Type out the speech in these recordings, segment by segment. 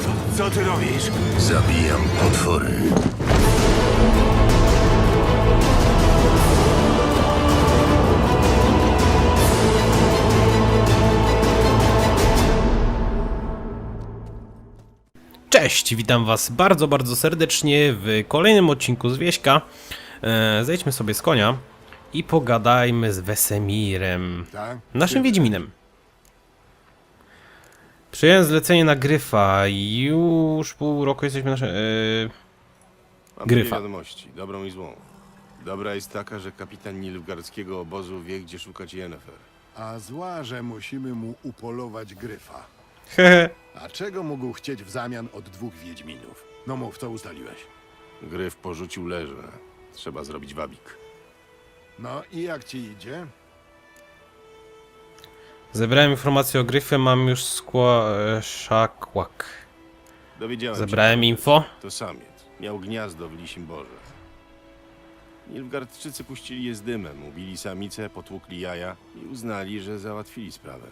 Co? Co ty robisz? Zabijam potwory. Cześć, witam was bardzo, bardzo serdecznie w kolejnym odcinku z Wieśka. E, zejdźmy sobie z konia i pogadajmy z Wesemirem, Tak? naszym Wiedźminem. Przyjąłem zlecenie na Gryfa, już pół roku jesteśmy naszym... E, Mam Gryfa. dwie wiadomości, dobrą i złą. Dobra jest taka, że kapitan Nilfgaardzkiego obozu wie, gdzie szukać Yennefer. A zła, że musimy mu upolować gryfa. hehe. A czego mógł chcieć w zamian od dwóch wiedźminów? No mów, co ustaliłeś? Gryf porzucił leże. Trzeba zrobić wabik. No i jak ci idzie? Zebrałem informację o Gryfie, mam już skła... E, szakłak. Dowiedziałem Zebrałem się, info. To samiec. Miał gniazdo w Lisim Borze. Nilfgaardczycy puścili je z dymem, ubili samicę, potłukli jaja i uznali, że załatwili sprawę.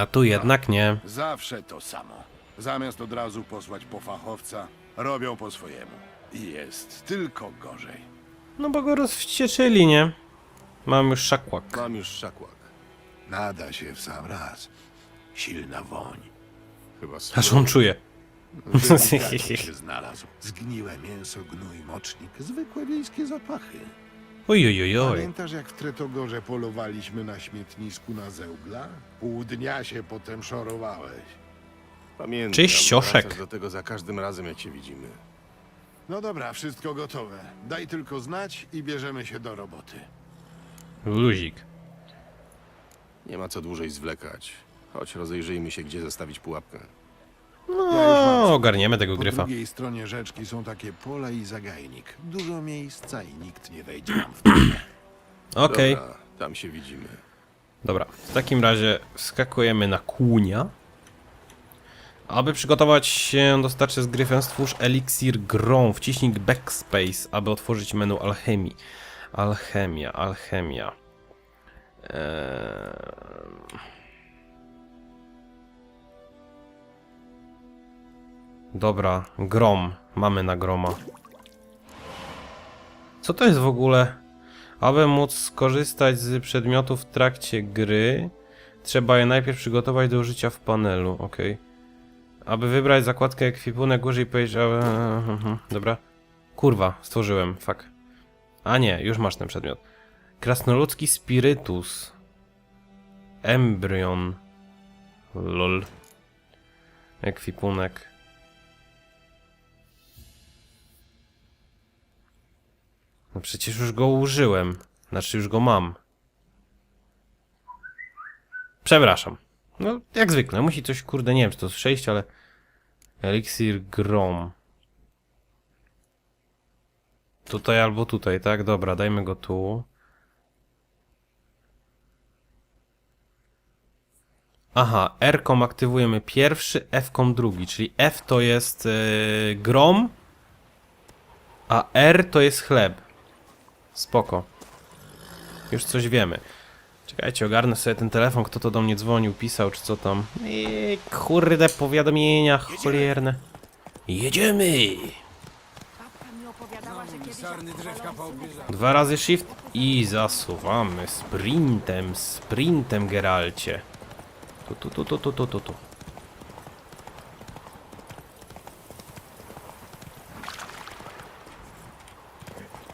A tu jednak nie. Zawsze to samo. Zamiast od razu posłać po fachowca, robią po swojemu. I jest tylko gorzej. No bo go rozwścieczyli, nie? Mam już szakłak. Mam już szakłak. Nada się w sam raz. Silna woń. Chyba Aż on czuje. Się znalazł. Zgniłe mięso, gnój, mocznik, zwykłe wiejskie zapachy. Oj, oj, oj, oj. Pamiętasz, jak w Tretogorze polowaliśmy na śmietnisku na zeugla? Pół dnia się potem szorowałeś. Pamiętam. Cześć, Sioszek. wracasz do tego za każdym razem, jak się widzimy. No dobra, wszystko gotowe. Daj tylko znać i bierzemy się do roboty. Luzik. Nie ma co dłużej zwlekać. Chodź, rozejrzyjmy się, gdzie zastawić pułapkę. No, ogarniemy tego Po gryfa. drugiej stronie rzeczki są takie pola i zagajnik. Dużo miejsca i nikt nie wejdzie nam w drogę. Okej, Dobra, tam się widzimy. dobra. W takim razie skakujemy na kłunia. Aby przygotować się do starcia z gryfem, stwórz eliksir grą. Wciśnij backspace, aby otworzyć menu alchemii. Alchemia, alchemia. Eee... Dobra, grom. Mamy na groma. Co to jest w ogóle? Aby móc skorzystać z przedmiotów w trakcie gry, trzeba je najpierw przygotować do użycia w panelu, ok. Aby wybrać zakładkę ekwipunek, użyj powiedzieć... mhm, Dobra. Kurwa, stworzyłem, fuck. A nie, już masz ten przedmiot. Krasnoludzki spirytus. Embryon. Lol. Ekwipunek. No przecież już go użyłem. Znaczy już go mam. Przepraszam. No, jak zwykle, musi coś, kurde, nie wiem, czy to jest 6, ale... Elixir Grom. Tutaj albo tutaj, tak? Dobra, dajmy go tu. Aha, R-kom aktywujemy pierwszy, F-kom drugi, czyli F to jest yy, grom, a R to jest chleb. Spoko. Już coś wiemy. Czekajcie, ogarnę sobie ten telefon, kto to do mnie dzwonił, pisał, czy co tam. I kurde, powiadomienia cholierne. Jedziemy! Dwa razy shift i zasuwamy sprintem, sprintem Geralcie. Tu, tu, tu, tu, tu, tu, tu, tu.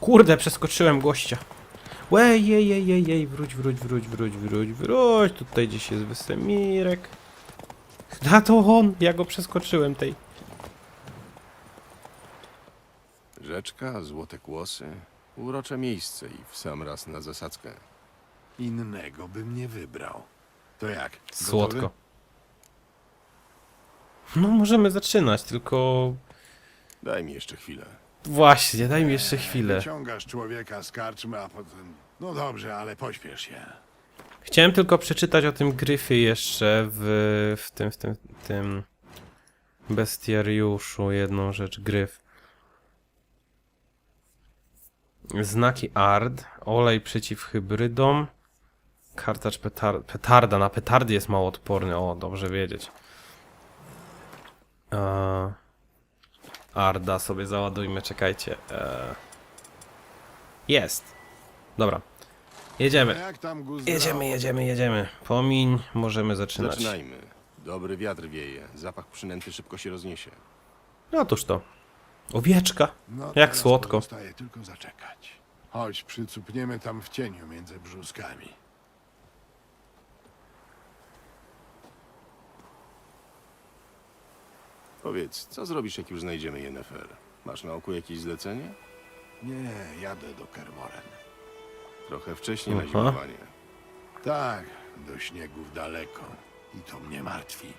Kurde, przeskoczyłem gościa. Łej, jej, jej, jej, jej, wróć, wróć, wróć, wróć, wróć, wróć. Tutaj gdzieś jest Wesemirek. A to on, ja go przeskoczyłem tej. Rzeczka, złote kłosy. Urocze miejsce i w sam raz na zasadzkę. Innego bym nie wybrał. To jak? Gotowy? Słodko. No możemy zaczynać, tylko Daj mi jeszcze chwilę. właśnie, daj mi jeszcze chwilę. Wyciągasz człowieka z karczmy, a potem... No dobrze, ale pośpiesz się. Chciałem tylko przeczytać o tym gryfie jeszcze w, w tym, w tym, w tym bestiariuszu jedną rzecz, gryf. Znaki ARD, olej przeciw hybrydom, kartacz petar petarda, na petardy jest mało odporny, o, dobrze wiedzieć. E, Arda sobie załadujmy, czekajcie. E, jest. Dobra. Jedziemy. Jak tam guz Jedziemy, jedziemy, jedziemy. Pomiń, możemy zaczynać. Zaczynajmy. Dobry wiatr wieje. Zapach przynęty szybko się rozniesie. No otóż to. Owieczka. No, Jak teraz słodko. Pozostaje tylko zaczekać. Chodź, przycupniemy tam w cieniu między brzuskami. Powiedz, co zrobisz, jak już znajdziemy Yennefer? Masz na oku jakieś zlecenie? Nie, jadę do Kermoren. Trochę wcześniej na Aha. zimowanie. Tak, do śniegów daleko. I to mnie martwi.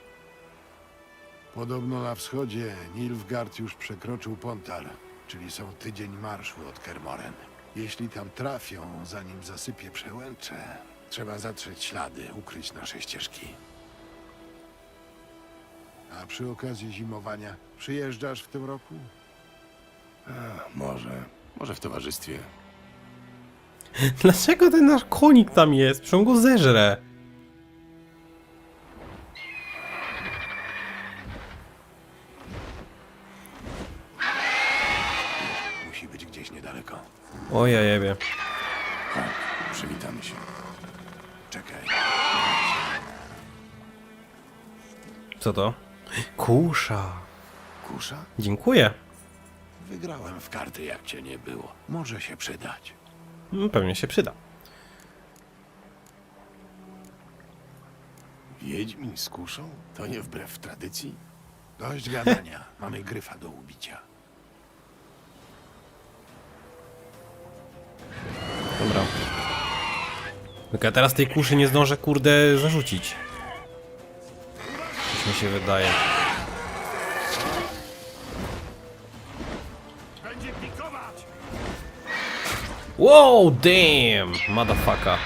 Podobno na wschodzie Nilfgaard już przekroczył Pontar, czyli są tydzień marszu od Kermoren. Jeśli tam trafią, zanim zasypie przełęcze, trzeba zatrzeć ślady, ukryć nasze ścieżki. A przy okazji zimowania przyjeżdżasz w tym roku? Może. Może w towarzystwie. Dlaczego ten nasz konik tam jest? Przecież on go zeżre. Musi być gdzieś niedaleko. O ja jebie. Przywitamy się. Czekaj. Co to? Kusza. Kusza? Dziękuję. Wygrałem w karty, jak cię nie było. Może się przydać. Mm, Pewnie się przyda. Wiedźmin z kuszą? To nie wbrew tradycji? Dość gadania. Mamy gryfa do ubicia. Dobra. Tylko ja teraz tej kuszy nie zdążę, kurde, zarzucić. Coś mi się wydaje. Wow, damn! Motherfucker.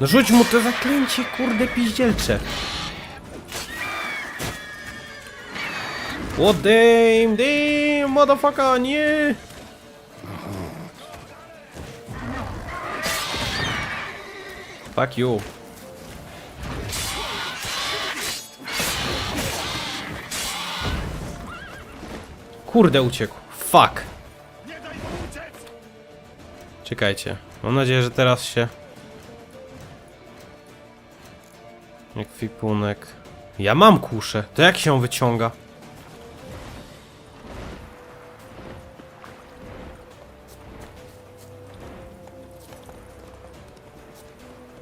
No rzuć mu to zaklęcie, kurde, piździelcze. O damn, damn, motherfucker, nie! Fuck you. Kurde, uciekł. Fuck. Czekajcie. Mam nadzieję, że teraz się... Ekwipunek. Ja mam kuszę. To jak się ją wyciąga?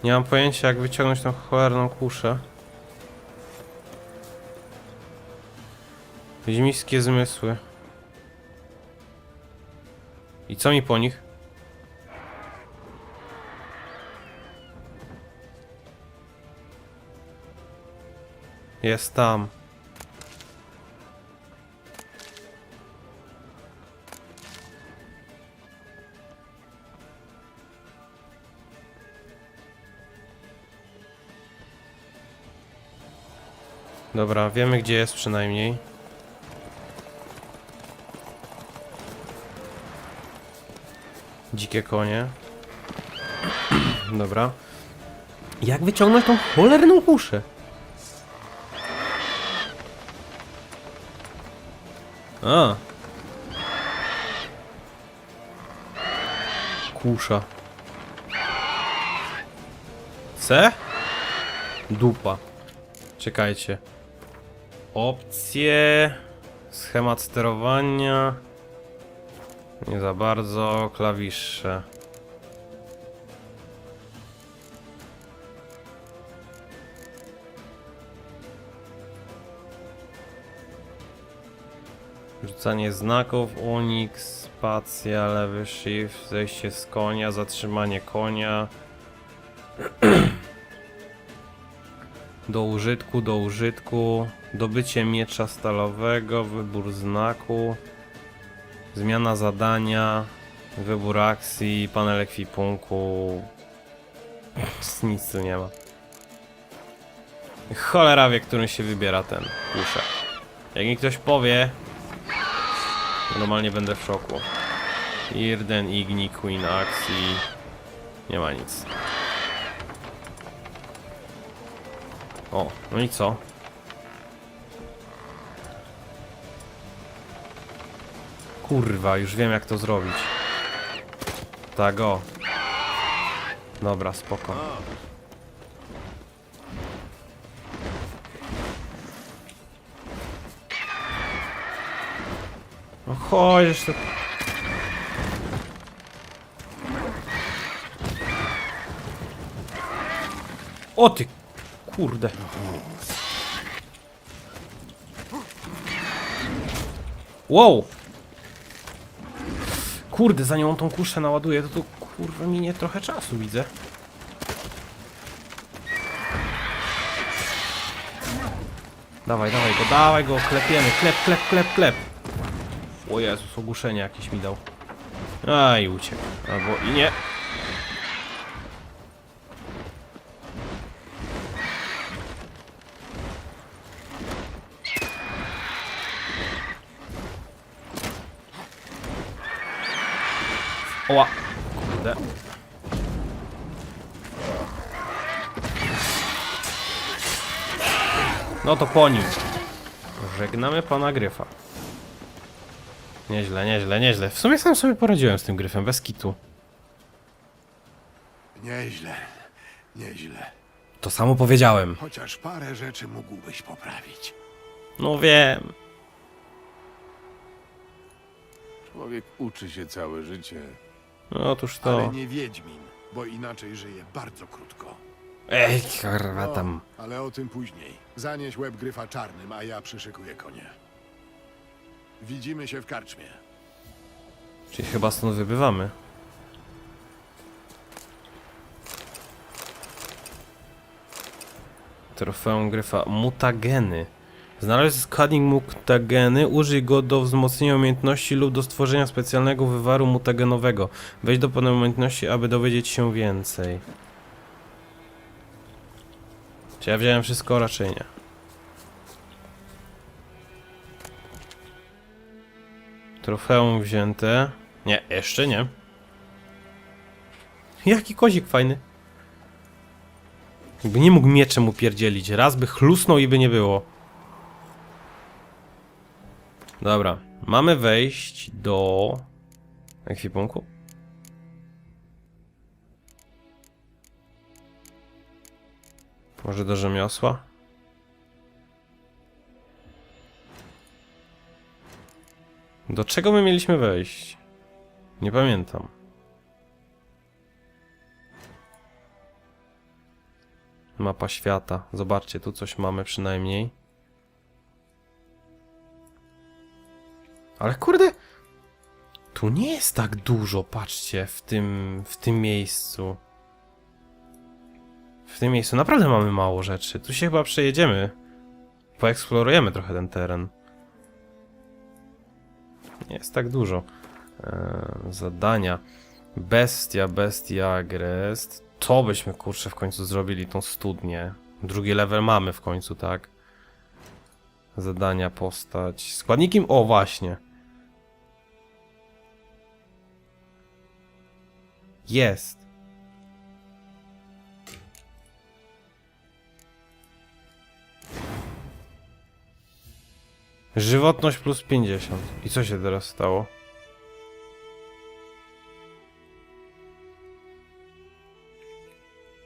Nie mam pojęcia jak wyciągnąć tą cholerną kuszę. Wiedźmińskie zmysły. I co mi po nich? Jest tam. Dobra, wiemy gdzie jest przynajmniej. Dzikie konie. Dobra. Jak wyciągnąć tą cholerną kuszę? A. Kusza. C? Dupa. Czekajcie. Opcje. Schemat sterowania. Nie za bardzo. Klawisze. Rzucanie znaków, unik, spacja, lewy shift, zejście z konia, zatrzymanie konia. Do użytku, do użytku, dobycie miecza stalowego, wybór znaku, zmiana zadania, wybór akcji, panel ekwipunku. Nic tu nie ma. Cholera wie, którym się wybiera ten kuszek. Jak mi ktoś powie, normalnie będę w szoku. Irden, Igni, Queen, Axi. Nie ma nic. O, no i co? Kurwa, już wiem jak to zrobić. Tak o. Dobra, spoko. No chodź, to... O ty! Kurde. Wow! Kurde, zanim on tą kuszę naładuje, to tu kurwa minie trochę czasu, widzę. Dawaj, dawaj go, dawaj go, klepiemy, klep, klep, klep, klep. O Jezus, ogłuszenie jakieś mi dał. A i uciekł. Albo i nie. Oła. Kurde. No to po nim. Żegnamy pana Gryfa. Nieźle, nieźle, nieźle. W sumie sam sobie poradziłem z tym Gryfem, bez kitu. Nieźle, nieźle. To samo powiedziałem. Chociaż parę rzeczy mógłbyś poprawić. No wiem. Człowiek uczy się całe życie. Otóż Ale to. nie Wiedźmin, bo inaczej żyje bardzo krótko. Ej, kurwa O, tam. ale o tym później. Zanieś łeb gryfa czarnym, a ja przyszykuję konie. Widzimy się w karczmie. Czyli chyba stąd wybywamy. Trofeum gryfa. Mutageny. Znaleźć składnik mutageny, użyj go do wzmocnienia umiejętności lub do stworzenia specjalnego wywaru mutagenowego. Wejdź do pełnej umiejętności, aby dowiedzieć się więcej. Czy ja wziąłem wszystko? Raczej nie. Trofeum wzięte. Nie, jeszcze nie. Jaki kozik fajny. Jakby nie mógł mieczem upierdzielić. Raz by chlusnął i by nie było. Dobra. Mamy wejść do... ekwipunku. Może do rzemiosła? Do czego my mieliśmy wejść? Nie pamiętam. Mapa świata. Zobaczcie, tu coś mamy przynajmniej. Ale kurde, tu nie jest tak dużo, patrzcie, w tym, w tym miejscu. W tym miejscu naprawdę mamy mało rzeczy. Tu się chyba przejedziemy. Poeksplorujemy trochę ten teren. Nie jest tak dużo. Eee, zadania. Bestia, bestia, agrest. To byśmy kurczę w końcu zrobili tą studnię. Drugi level mamy w końcu, tak? Zadania, postać. Składnikiem. O, właśnie. Jest. Żywotność plus 50. I co się teraz stało?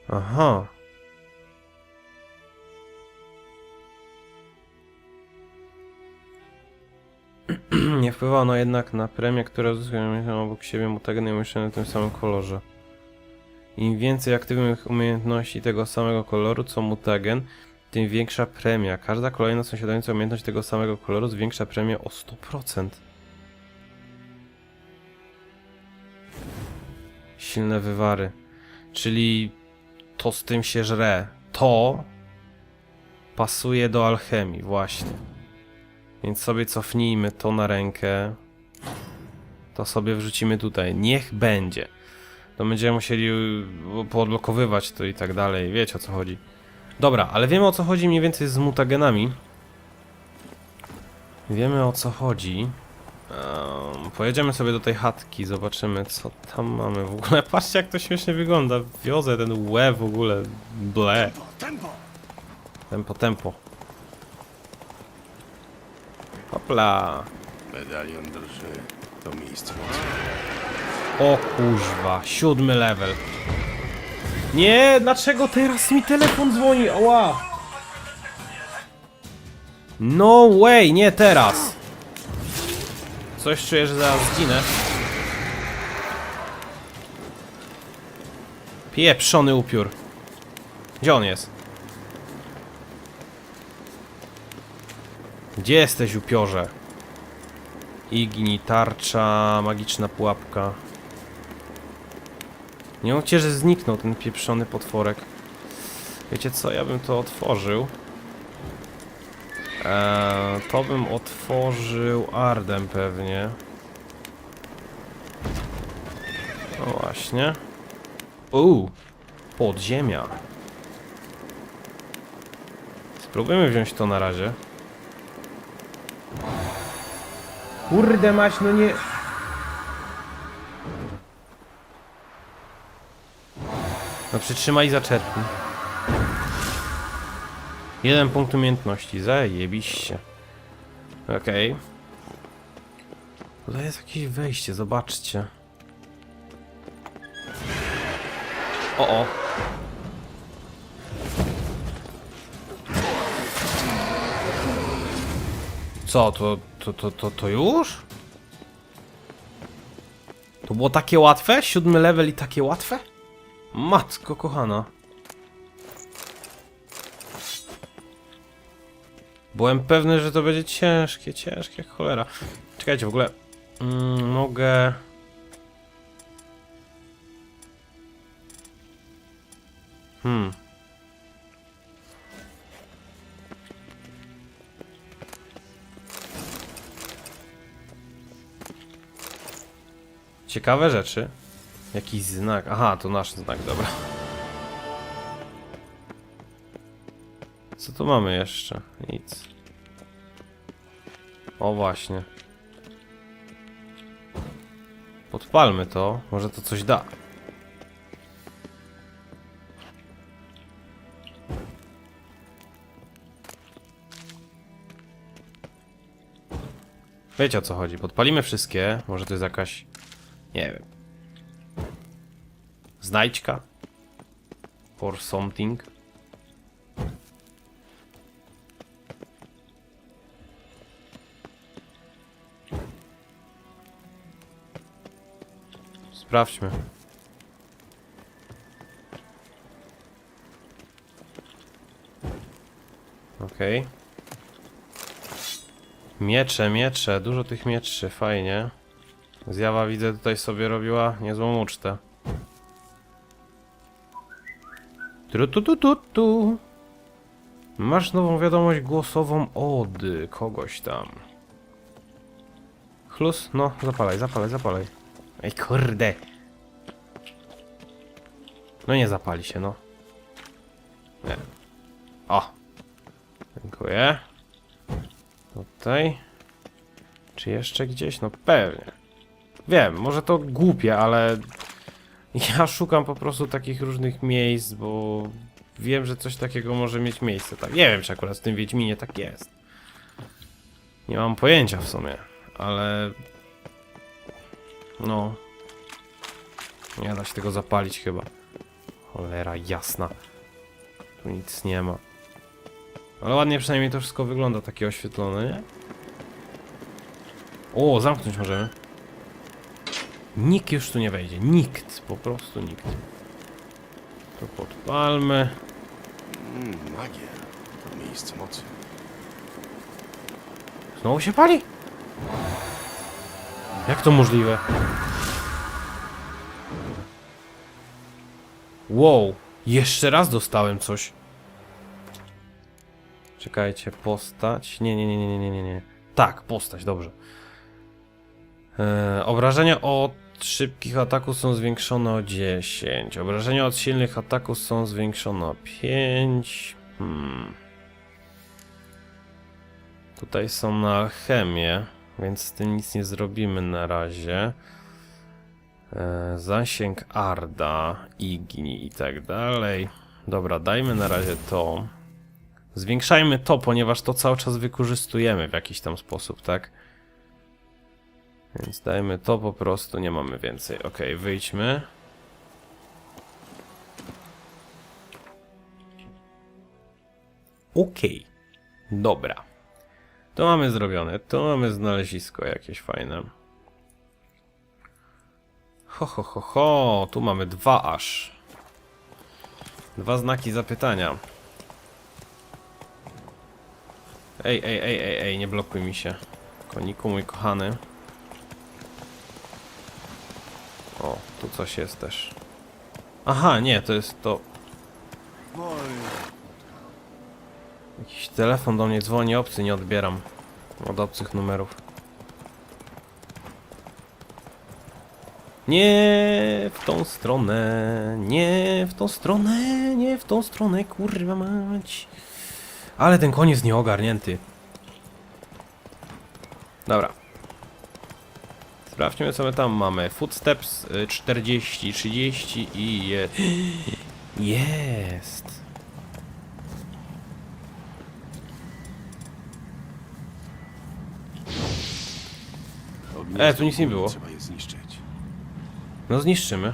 Aha. Nie wpływa ono jednak na premię, która uzyskuje obok siebie mutageny umieszczone w tym samym kolorze. Im więcej aktywnych umiejętności tego samego koloru co mutagen, tym większa premia. Każda kolejna sąsiadująca umiejętność tego samego koloru zwiększa premię o 100%. Silne wywary. Czyli to z tym się żre. To pasuje do alchemii, właśnie. Więc sobie cofnijmy to na rękę. To sobie wrzucimy tutaj. Niech będzie. To będziemy musieli y, poodblokowywać to i tak dalej. Wiecie o co chodzi. Dobra, ale wiemy o co chodzi mniej więcej z mutagenami. Wiemy o co chodzi. Um, pojedziemy sobie do tej chatki, zobaczymy co tam mamy w ogóle. Patrzcie jak to śmiesznie wygląda. Wiozę ten łe w ogóle. Ble. Tempo! Tempo, tempo. Hopla. Medalion drży. To miejsce mocy. O kuźwa, siódmy level. Nie, dlaczego teraz mi telefon dzwoni? Oła! No way, nie teraz. Coś czuję, że zaraz zginę. Pieprzony upiór. Gdzie on jest? Gdzie jesteś, upiorze? Igni, tarcza, magiczna pułapka. Nie mówcie, że zniknął ten pieprzony potworek. Wiecie co, ja bym to otworzył. Eee, to bym otworzył Ardem pewnie. No właśnie. Uuu, podziemia. Spróbujmy wziąć to na razie. Kurde mać, no nie... No przytrzymaj i zaczerpnij. Jeden punkt umiejętności, zajebiście. Okej. Okay. Tutaj jest jakieś wejście, zobaczcie. O, o. Co, to, to, to, to, to już? To było takie łatwe? Siódmy level i takie łatwe? Matko kochana. Byłem pewny, że to będzie ciężkie, ciężkie, jak cholera. Czekajcie, w ogóle... Mm, mogę... Hmm. Ciekawe rzeczy. Jakiś znak. Aha, to nasz znak, dobra. Co tu mamy jeszcze? Nic. O właśnie. Podpalmy to, może to coś da. Wiecie o co chodzi. Podpalimy wszystkie. Może to jest jakaś. Nie wiem. Znajdźka? Or something? Sprawdźmy. Okej. Okay. Miecze, miecze, dużo tych mieczy, fajnie. Zjawa widzę tutaj sobie robiła niezłą ucztę. Tru tu tu tu tu. Masz nową wiadomość głosową od kogoś tam. Chlus? No, zapalaj, zapalaj, zapalaj. Ej, kurde. No nie zapali się, no. Nie. O. Dziękuję. Tutaj. Czy jeszcze gdzieś? No pewnie. Wiem, może to głupie, ale ja szukam po prostu takich różnych miejsc, bo wiem, że coś takiego może mieć miejsce. Tak, nie wiem, czy akurat w tym Wiedźminie tak jest. Nie mam pojęcia w sumie, ale no nie da się tego zapalić chyba. Cholera jasna. Tu nic nie ma. Ale ładnie przynajmniej to wszystko wygląda takie oświetlone, nie? O, zamknąć możemy. Nikt już tu nie wejdzie. Nikt. Po prostu nikt. To podpalmy. Mm, magia. To miejsce mocy. Znowu się pali? Jak to możliwe? Wow. Jeszcze raz dostałem coś. Czekajcie, postać. Nie, nie, nie, nie, nie, nie, nie. Tak, postać, dobrze. Eee, obrażenia od szybkich ataków są zwiększone o 10. Obrażenia od silnych ataków są zwiększone o 5. Hmm. Tutaj są na alchemię. więc z tym nic nie zrobimy na razie. E, zasięg Arda, Igni i tak dalej. Dobra, dajmy na razie to. Zwiększajmy to, ponieważ to cały czas wykorzystujemy w jakiś tam sposób, tak? Więc dajmy to po prostu, nie mamy więcej. Ok, wyjdźmy. Okej, dobra. To mamy zrobione, to mamy znalezisko jakieś fajne. Ho, ho, ho, ho, tu mamy dwa aż. Dwa znaki zapytania. Ej, ej, ej, ej, ej, nie blokuj mi się. Koniku mój kochany. O, tu coś jest też. Aha, nie, to jest to. Jakiś telefon do mnie dzwoni, obcy nie odbieram. Od obcych numerów. Nie w tą stronę, nie w tą stronę, nie w tą stronę, kurwa mać. Ale ten koń jest nieogarnięty. Dobra. Sprawdźmy co my tam mamy. Footsteps y, 40, 30 i je... jest. E, tu nic nie było. Trzeba je zniszczyć. No zniszczymy.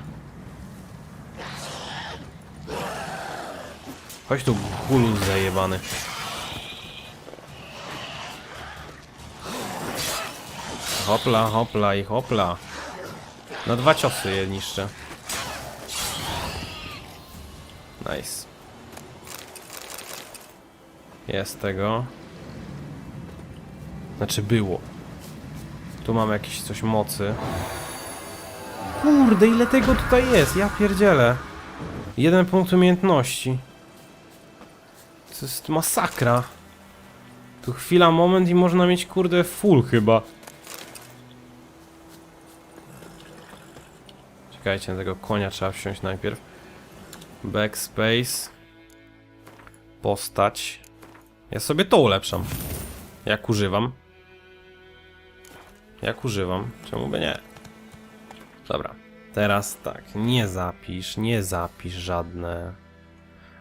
Chodź tu gulu zajebany. Hopla, hopla i hopla. Na dwa ciosy je niszczę. Nice. Jest tego. Znaczy było. Tu mamy jakieś coś mocy. Kurde, ile tego tutaj jest? Ja pierdzielę. Jeden punkt umiejętności. To jest masakra. Tu chwila, moment i można mieć kurde full chyba. Czekajcie, na tego konia trzeba wsiąść najpierw. Backspace. Postać. Ja sobie to ulepszam. Jak używam. Jak używam. Czemu by nie? Dobra. Teraz tak, nie zapisz, nie zapisz żadne.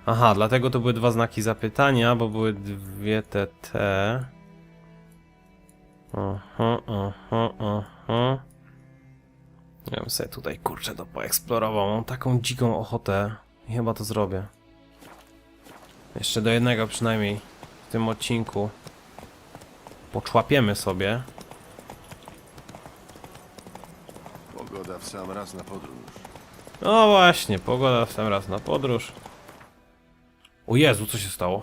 Aha, dlatego to były dwa znaki zapytania, bo były dwie TT. Aha, aha, aha. Ja bym sobie tutaj kurczę to poeksplorował. Mam taką dziką ochotę. I chyba to zrobię. Jeszcze do jednego przynajmniej w tym odcinku. Poczłapiemy sobie. Pogoda w sam raz na podróż. No właśnie, pogoda w sam raz na podróż. O Jezu, co się stało?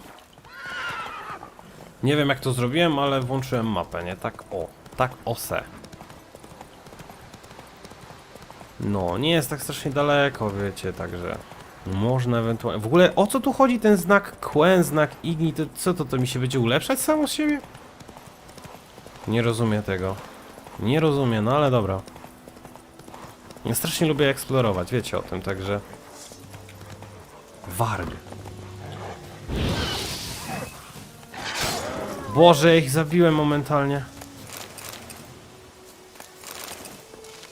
Nie wiem jak to zrobiłem, ale włączyłem mapę, nie? Tak o, tak o No, nie jest tak strasznie daleko, wiecie, także... Można ewentualnie... W ogóle o co tu chodzi ten znak Quen, znak Igni? To co to, to mi się będzie ulepszać samo z siebie? Nie rozumiem tego. Nie rozumiem, no ale dobra. Ja strasznie lubię eksplorować, wiecie o tym, także... Warg. Boże, ich zabiłem momentalnie.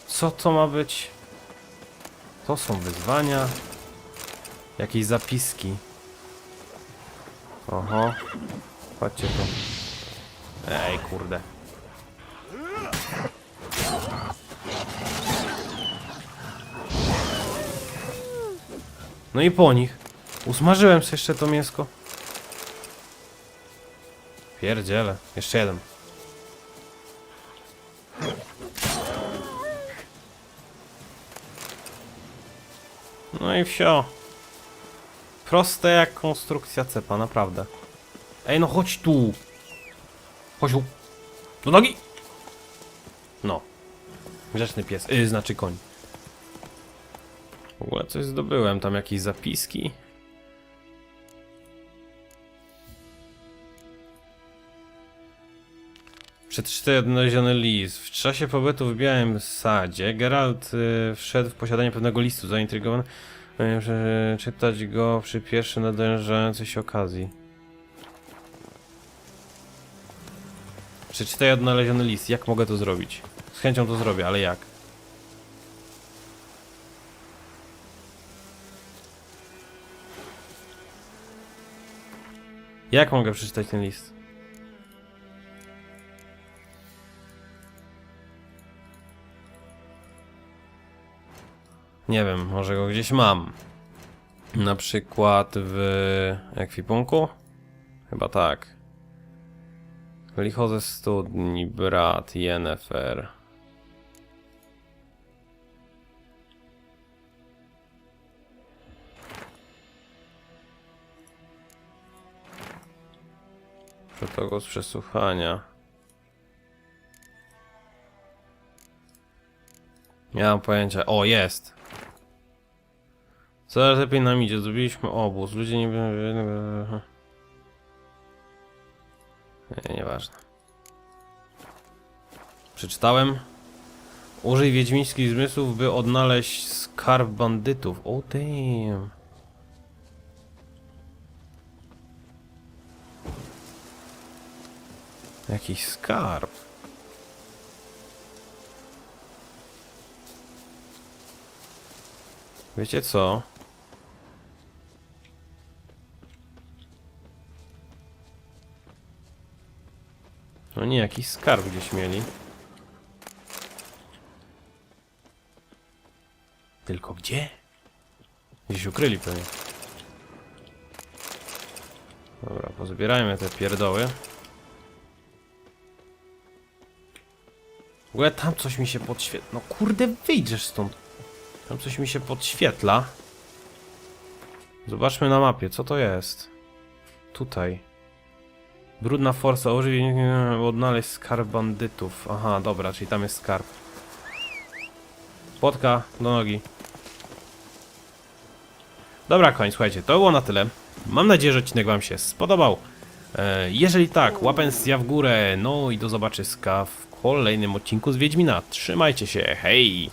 Co to ma być? To są wyzwania. Jakieś zapiski. Oho. Chodźcie tu. Ej, kurde. No i po nich. Usmażyłem sobie jeszcze to mięsko. Pierdziele. Jeszcze jeden. No i wsio. Proste jak konstrukcja cepa, naprawdę. Ej, no chodź tu. Chodź tu. Do nogi. No. Grzeczny pies. Yy, znaczy koń. W ogóle coś zdobyłem, tam jakieś zapiski. Przeczytaj odnaleziony list. W czasie pobytu w Białym Sadzie Geralt y, wszedł w posiadanie pewnego listu, zaintrygowany, y, że czytać go przy pierwszej nadejrzającej się okazji. Przeczytaj odnaleziony list. Jak mogę to zrobić? Z chęcią to zrobię, ale jak? Jak mogę przeczytać ten list? Nie wiem, może go gdzieś mam. Na przykład w ekwipunku? Chyba tak. Licho ze studni, brat, Yennefer. Protokół z przesłuchania. Nie mam pojęcia. O, jest! Coraz lepiej nam idzie. Zrobiliśmy obóz. Ludzie nie... Nie, nieważne. Przeczytałem. Użyj wiedźmińskich zmysłów, by odnaleźć skarb bandytów. O, damn. Jakiś skarb. Wiecie co? No nie, jakiś skarb gdzieś mieli. Tylko gdzie? Gdzieś ukryli pewnie. Dobra, pozbierajmy te pierdoły. W ogóle tam coś mi się podświetla. No kurde, wyjdziesz stąd. Tam coś mi się podświetla. Zobaczmy na mapie, co to jest. Tutaj. Brudna forsa, użyj, odnaleźć skarb bandytów. Aha, dobra, czyli tam jest skarb. Płotka do nogi. Dobra, koń, słuchajcie, to było na tyle. Mam nadzieję, że odcinek wam się spodobał. E, jeżeli tak, łapęsja w górę, no i do zobaczyska w kolejnym odcinku z Wiedźmina. Trzymajcie się, hej!